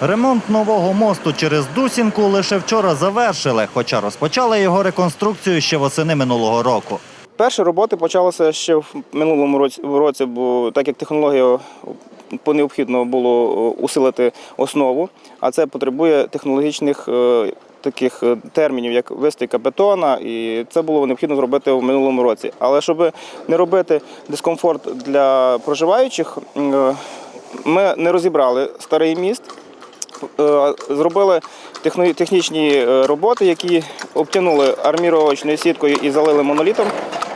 Ремонт нового мосту через Дусінку лише вчора завершили, хоча розпочали його реконструкцію ще восени минулого року. Перші роботи почалися ще в минулому році, році, бо так як технологія необхідно було е, усилити основу, а це потребує технологічних е, таких е, термінів, як вистійка бетона, і це було необхідно зробити в минулому році. Але щоб не робити дискомфорт для проживаючих, ми не розібрали старий міст. Е, Зробили технічні е, роботи, які обтянули арміровочною сіткою і залили монолітом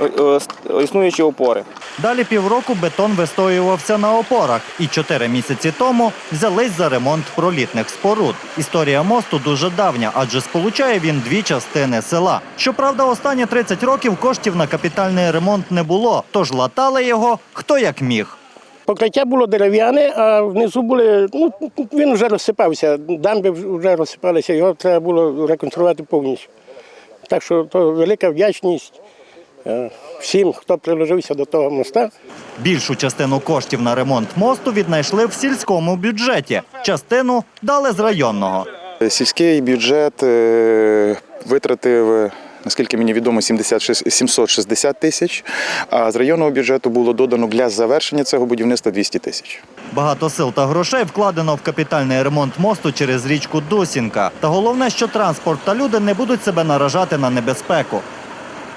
е, існуючі опори. Далі півроку бетон вистоювався на опорах, і чотири місяці тому взялись за ремонт пролітних споруд. Історія мосту дуже давня, адже сполучає він дві частини села. Щоправда, останні 30 років коштів на капітальний ремонт не було, тож латали його хто як міг. Покриття було дерев'яне, а внизу були, ну він вже розсипався, дамби вже розсипалися, його треба було реконструювати повністю. Так що то велика вдячність е, всім, хто приложився до того моста. Більшу частину коштів на ремонт мосту віднайшли в сільському бюджеті. Частину дали з районного. Сільський бюджет е, витратив, наскільки мені відомо, 76 760 тисяч, а з районного бюджету було додано для завершення цього будівництва 200 тисяч. Багато сил та грошей вкладено в капітальний ремонт мосту через річку Досінка. Та головне, що транспорт та люди не будуть себе наражати на небезпеку.